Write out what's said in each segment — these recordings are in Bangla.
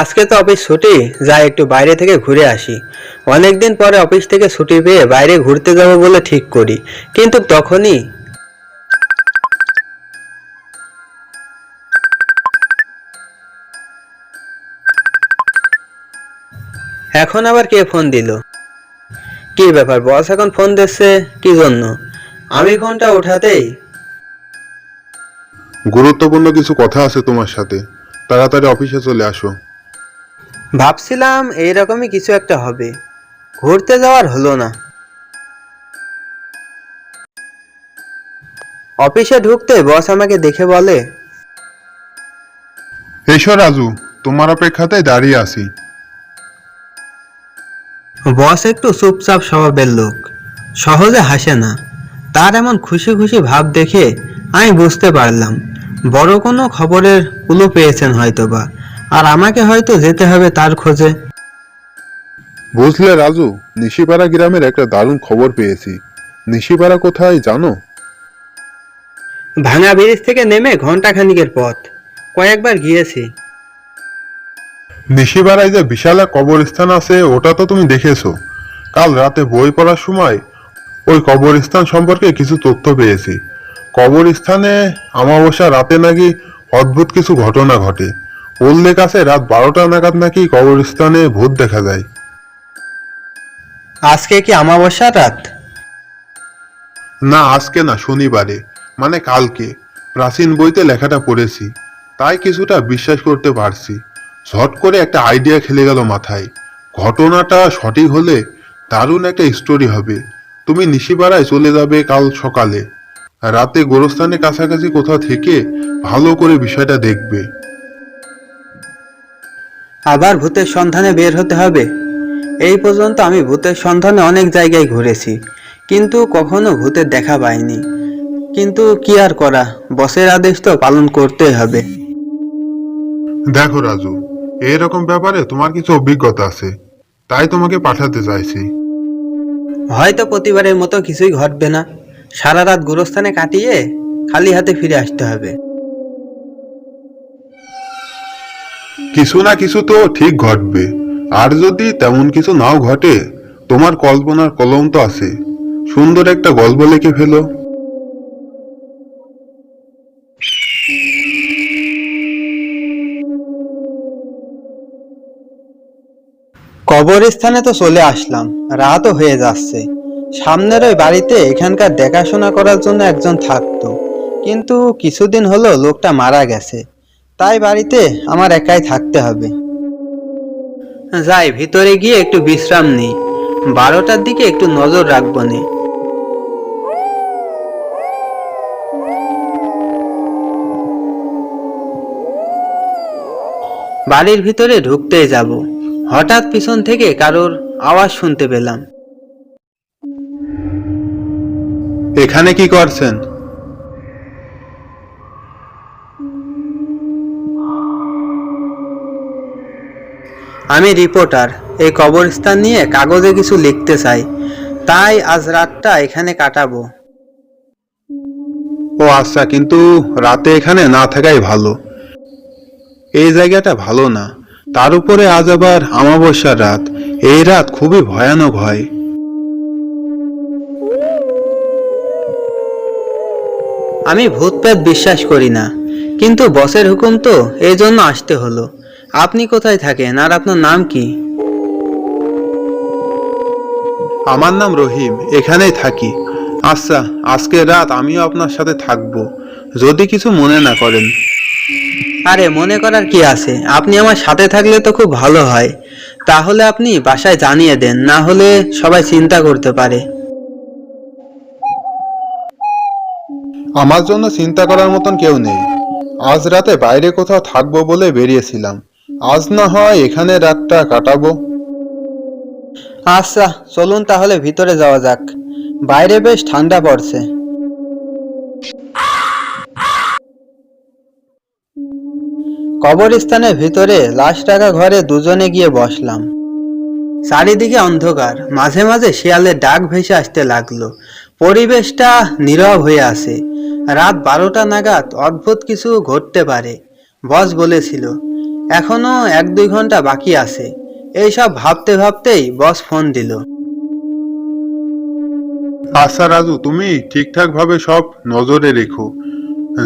আজকে তো অফিস ছুটি, যাই একটু বাইরে থেকে ঘুরে আসি। অনেকদিন পরে অফিস থেকে ছুটি পেয়ে বাইরে ঘুরতে যাব বলে ঠিক করি, কিন্তু তখনই এখন আবার কে ফোন দিল? কি ব্যাপার, বস এখন ফোন দিচ্ছে? কি জন্য? আমি ফোনটা ওঠাতেই গুরুত্বপূর্ণ কিছু কথা আছে তোমার সাথে। তাড়াতাড়ি অফিসে চলে আসো। ভাবছিলাম এইরকমই কিছু একটা হবে। ঘুরতে যাওয়ার হলো না। অফিসে ঢুকতে বস আমাকে দেখে বলে এসো রাজু তোমার অপেক্ষাতে দাঁড়িয়ে আছি। বস একটু চুপচাপ স্বভাবের লোক। সহজে হাসে না। তার এমন খুশি খুশি ভাব দেখে আমি বুঝতে পারলাম। বড় কোনো খবরের কুলো পেয়েছেন হয়তোবা। আর আমাকে হয়তো যেতে হবে তার খোঁজে। বুঝলে রাজু নিশিপাড়া গ্রামের একটা দারুণ খবর পেয়েছি। নিশিপাড়া কোথায় জানো? ভাঙা ব্রিজ থেকে নেমে ঘণ্টা খানিকের পথ। কয়েকবার গিয়েছি। নিশিপাড়ায় যে বিশাল এক কবরস্থান আছে ওটা তো তুমি দেখেছ। কাল রাতে বই পড়ার সময় ওই কবরস্থান সম্পর্কে কিছু তথ্য পেয়েছি। কবরস্থানে আমাবস্যা রাতে নাকি অদ্ভুত কিছু ঘটনা ঘটে। উল্লেখ আছে রাত বারোটা নাগাদ নাকি কবরস্থানে ভূত দেখা যায়। আজকে কি আমাবস্যার রাত? না আজকে না শনিবারে মানে কালকে। প্রাচীন বইতে লেখাটা পড়েছি তাই কিছুটা বিশ্বাস করতে পারছি। ঝট করে একটা আইডিয়া খেলে গেল মাথায়। ঘটনাটা সঠিক হলে দারুণ একটা স্টোরি হবে। তুমি নিশিপাড়ায় চলে যাবে কাল সকালে। রাতে গোরস্থানের কাছাকাছি কোথাও থেকে ভালো করে বিষয়টা দেখবে। আবার ভূতের সন্ধানে বের হতে হবে। এই পর্যন্ত আমি ভূতের সন্ধানে অনেক জায়গায় ঘুরেছি কিন্তু কখনো ভূতের দেখা পাইনি। কিন্তু কি আর করা বসের আদেশ তো পালন করতেই হবে। দেখো রাজু এরকম ব্যাপারে তোমার কিছু অভিজ্ঞতা আছে তাই তোমাকে পাঠাতে চাইছি। হয়তো প্রতিবারের মতো কিছুই ঘটবে না। সারা রাত গুরস্থানে কাটিয়ে খালি হাতে ফিরে আসতে হবে। কিছু না কিছু তো ঠিক ঘটবে। আর যদি তেমন কিছু নাও ঘটে, তোমার কল্পনার কলম তো আছে। সুন্দর একটা গল্প লিখে ফেলো। কবরস্থানে তো চলে আসলাম, রাতও হয়ে যাচ্ছে। সামনের ওই বাড়িতে এখানকার দেখাশোনা করার জন্য একজন থাকতো। কিন্তু কিছুদিন হলো লোকটা মারা গেছে। তাই বাড়িতে আমার একাই থাকতে হবে। যাই ভিতরে গিয়ে একটু বিশ্রাম নিই। বারোটার দিকে একটু নজর রাখব নে। বাড়ির ভিতরে ঢুকতেই যাব। হঠাৎ পিছন থেকে কারোর আওয়াজ শুনতে পেলাম। এখানে কি করছেন? আমি রিপোর্টার এই কবরস্থান নিয়ে কাগজে কিছু লিখতে চাই। তাই আজ রাতটা এখানে কাটাবো। ও আচ্ছা কিন্তু রাতে এখানে না থাকাই ভালো। এই জায়গাটা ভালো না। তার উপরে আজ আবার আমাবস্যার রাত। এই রাত খুবই ভয়ানক হয়। আমি ভূত প্রেত বিশ্বাস করি না কিন্তু বসের হুকুম তো এই জন্য আসতে হলো। আপনি কোথায় থাকেন? আর আপনার নাম কি? আমার নাম রহিম এখানেই থাকি। আচ্ছা আজকে রাত আমিও আপনার সাথে থাকব। যদি কিছু মনে না করেন। আরে মনে করার কি আছে? আপনি আমার সাথে থাকলে তো খুব ভালো হয়। তাহলে আপনি বাসায় জানিয়ে দেন না হলে সবাই চিন্তা করতে পারে। আমার জন্য চিন্তা করার মতন কেউ নেই। আজ রাতে বাইরে কোথাও থাকব বলে বেরিয়েছিলাম। আজ না হয় এখানে রাতটা কাটাবো। আচ্ছা চলুন তাহলে ভিতরে যাওয়া যাক। বাইরে বেশ ঠান্ডা পড়ছে। কবরস্থানের ভিতরে লাশ টাকা ঘরে দুজনে গিয়ে বসলাম। চারিদিকে অন্ধকার, মাঝে মাঝে শিয়ালের ডাক ভেসে আসতে লাগল। পরিবেশটা নীরব হয়ে আছে। রাত বারোটা নাগাদ অদ্ভুত কিছু ঘটতে পারে, বস বলেছিল। এখনও এক দুই ঘণ্টা বাকি আছে। এইসব ভাবতে ভাবতেই বস ফোন দিল। আচ্ছা রাজু তুমি ঠিকঠাক ভাবে সব নজরে রেখো।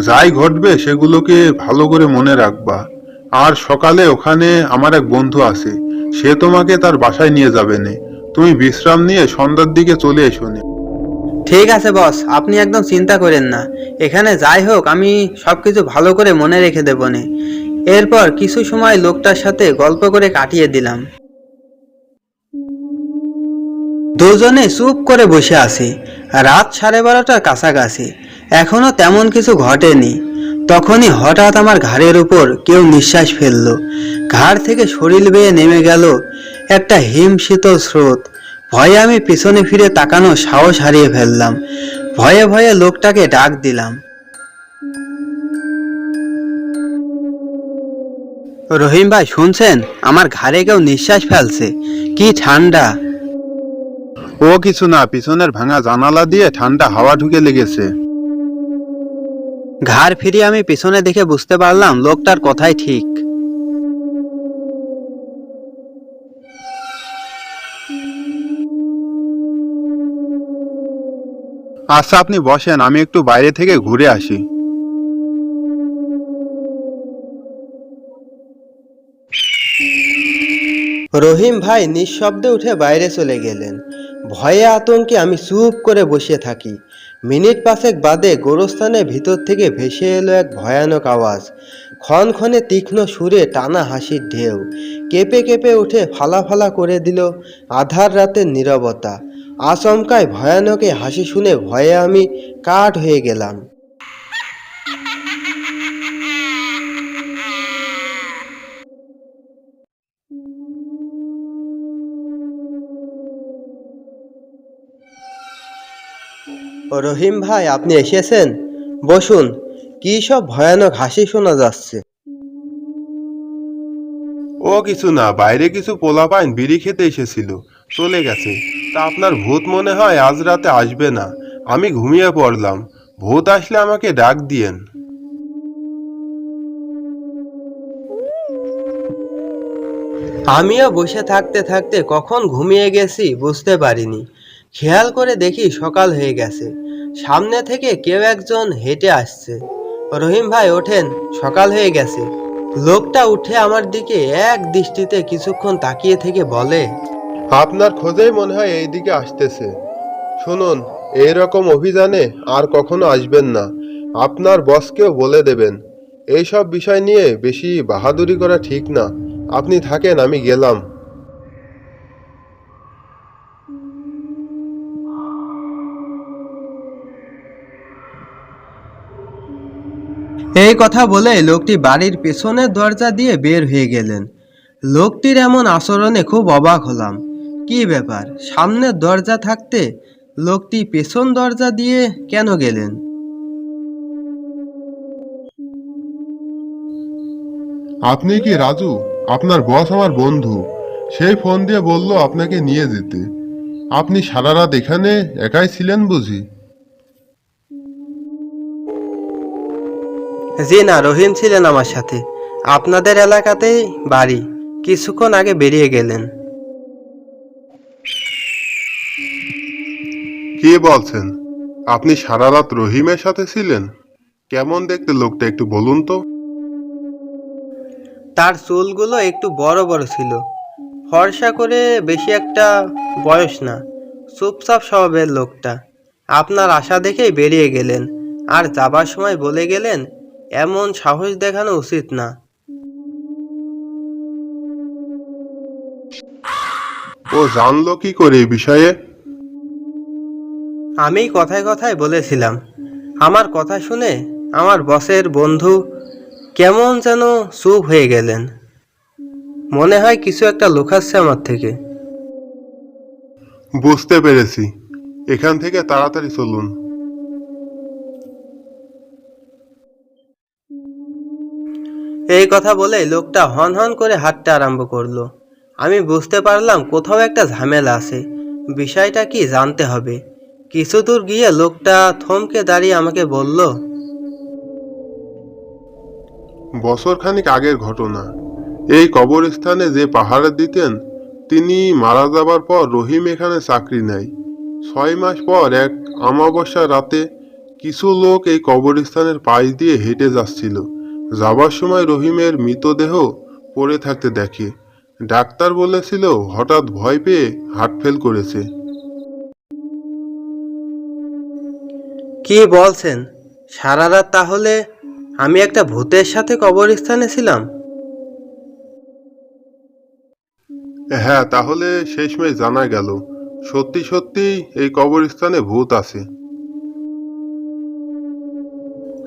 যাই ঘটবে সেগুলোকে ভালো করে মনে রাখবা। আর সকালে ওখানে আমার এক বন্ধু আছে সে তোমাকে তার বাসায় নিয়ে যাবে নে। তুমি বিশ্রাম নিয়ে সন্ধ্যার দিকে চলে এসো নে। ঠিক আছে বস আপনি একদম চিন্তা করেন না। এখানে যাই হোক আমি সবকিছু ভালো করে মনে রেখে দেব নে। এরপর কিছু সময় লোকটার সাথে গল্প করে কাটিয়ে দিলাম। দুজনে চুপ করে বসে আছি। রাত সাড়ে বারোটার কাছাকাছি। এখনও তেমন কিছু ঘটেনি। তখনই হঠাৎ আমার ঘাড়ের উপর কেউ নিঃশ্বাস ফেলল। ঘাড় থেকে শরীর বেয়ে নেমে গেল একটা হিম শীতল স্রোত। ভয়ে আমি পিছনে ফিরে তাকানো সাহস হারিয়ে ফেললাম। ভয়ে ভয়ে লোকটাকে ডাক দিলাম। রহিম ভাই শুনছেন? আমার ঘাড়ে কেউ নিঃশ্বাস ফেলছে। কি ঠান্ডা। ও কিছু না পিছনের ভাঙা জানালা দিয়ে ঠান্ডা হাওয়া ঢুকে লেগেছে। ঘাড় ফিরিয়ে আমি পিছনে দেখে বুঝতে পারলাম লোকটার কথাই ঠিক। আচ্ছা আপনি বসেন আমি একটু বাইরে থেকে ঘুরে আসি। রহিম ভাই নিঃশব্দে উঠে বাইরে চলে গেলেন। ভয়ে আতঙ্কে আমি চুপ করে বসে থাকি। মিনিট পাঁচেক বাদে গোরস্থানের ভিতর থেকে ভেসে এলো এক ভয়ানক আওয়াজ। ক্ষণ ক্ষণে তীক্ষ্ণ সুরে টানা হাসির ঢেউ। কেঁপে কেঁপে উঠে ফালা ফালা করে দিল আধার রাতের নীরবতা। আচমকায় ভয়ানকে হাসি শুনে ভয়ে আমি কাঠ হয়ে গেলাম। রহিম ভাই আপনি এসেছেন? বসুন কি সব ভয়ানক হাসি শোনা যাচ্ছে। ও কিছু না বাইরে কিছু পোলাপাইন বিড়ি খেতে এসেছিল চলে গেছে। তা আপনার ভূত মনে হয় আজ রাতে আসবে না আমি ঘুমিয়ে পড়লাম ভূত আসলে আমাকে ডাক দিয়েন। আমিও বসে থাকতে থাকতে কখন ঘুমিয়ে গেছি বুঝতে পারিনি খেয়াল করে দেখি সকাল হয়ে গেছে। সামনে থেকে কেউ একজন হেঁটে আসছে। রহিম ভাই ওঠেন, সকাল হয়ে গেছে। লোকটা উঠে আমার দিকে এক দৃষ্টিতে কিছুক্ষণ তাকিয়ে থেকে বলে, আপনার খোঁজেই মনে হয় এই দিকে আসতেছে। শুনুন, এইরকম অভিযানে আর কখনো আসবেন না। আপনার বসকেও বলে দেবেন। এইসব বিষয় নিয়ে বেশি বাহাদুরি করা ঠিক না। আপনি থাকেন, আমি গেলাম। এই কথা বলে লোকটি বাড়ির পেছনের দরজা দিয়ে বের হয়ে গেলেন। লোকটির এমন আচরণে খুব অবাক হলাম। কি ব্যাপার? সামনের দরজা থাকতে লোকটি পেছন দরজা দিয়ে কেন গেলেন? আপনি কি রাজু? আপনার বস আমার বন্ধু। সেই ফোন দিয়ে বলল আপনাকে নিয়ে যেতে। আপনি সারা রাত এখানে একাই ছিলেন বুঝি? জি না রহিম ছিলেন আমার সাথে। আপনাদের এলাকাতেই বাড়ি। কিছুক্ষণ আগে বেরিয়ে গেলেন। কি বলছেন? আপনি সারা রাত রহিমের সাথে ছিলেন? কেমন দেখতে লোকটা একটু বলুন তো। তার চুলগুলো একটু বড় বড় ছিল। ফর্সা করে বেশি একটা বয়স না। চুপচাপ স্বভাবের লোকটা। আপনার আশা দেখেই বেরিয়ে গেলেন। আর যাবার সময় বলে গেলেন এমন সাহস দেখানো উচিত না। ও জানলো কি করে এই বিষয়ে? আমি কথায় কথায় বলেছিলাম আমার কথা শুনে আমার বসের বন্ধু কেমন যেন চুপ হয়ে গেলেন। মনে হয় কিছু একটা লুকাচ্ছে আমার থেকে। বুঝতে পেরেছি। এখান থেকে তাড়াতাড়ি চলুন। এই কথা বলে লোকটা হন হন করে হাঁটতে আরম্ভ করল। আমি বুঝতে পারলাম কোথাও একটা ঝামেলা আছে। বিষয়টা কি জানতে হবে। কিছু দূর গিয়ে লোকটা থমকে দাঁড়িয়ে আমাকে বলল, বছর খানিক আগের ঘটনা। এই কবরস্থানে যে পাহারা দিতেন, তিনি মারা যাবার পর রহিম এখানে চাকরি নেয়। ছয় মাস পর এক অমাবস্যা রাতে কিছু লোক এই কবরস্থানের পাশ দিয়ে হেঁটে যাচ্ছিল। যাবার সময় রহিমের মৃতদেহ পড়ে থাকতে দেখে। ডাক্তার বলেছিল হঠাৎ ভয় পেয়ে হার্ট ফেল করেছে। কি বলছেন? সারা রাত তাহলে আমি একটা ভূতের সাথে কবরস্থানে ছিলাম? হ্যাঁ তাহলে শেষমেশ জানা গেল। সত্যি সত্যি এই কবরস্থানে ভূত আছে।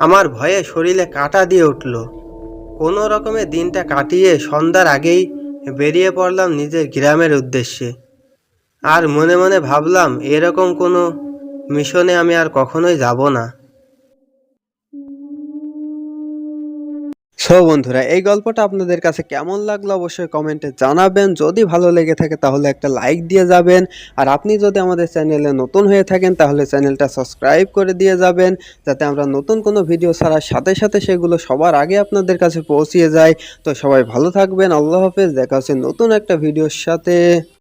আমার ভয়ে শরীরে কাটা দিয়ে উঠল। কোনো রকমে দিনটা কাটিয়ে সন্ধ্যার আগেই বেরিয়ে পড়লাম নিজের গ্রামের উদ্দেশ্যে। আর মনে মনে ভাবলাম, এরকম কোনো মিশনে আমি আর কখনোই যাব না। সো বন্ধুরা, এই গল্পটা আপনাদের কাছে কেমন লাগল অবশ্যই কমেন্টে জানাবেন। যদি ভালো লেগে থাকে তাহলে একটা লাইক দিয়ে যাবেন। আর আপনি যদি আমাদের চ্যানেলে নতুন হয়ে থাকেন তাহলে চ্যানেলটা সাবস্ক্রাইব করে দিয়ে যাবেন, যাতে আমরা নতুন কোনো ভিডিও ছাড়ার সাথে সাথে সেগুলো সবার আগে আপনাদের কাছে পৌঁছিয়ে যায়। তো সবাই ভালো থাকবেন, আল্লাহ হাফেজ, দেখা হচ্ছে নতুন একটা ভিডিওর সাথে।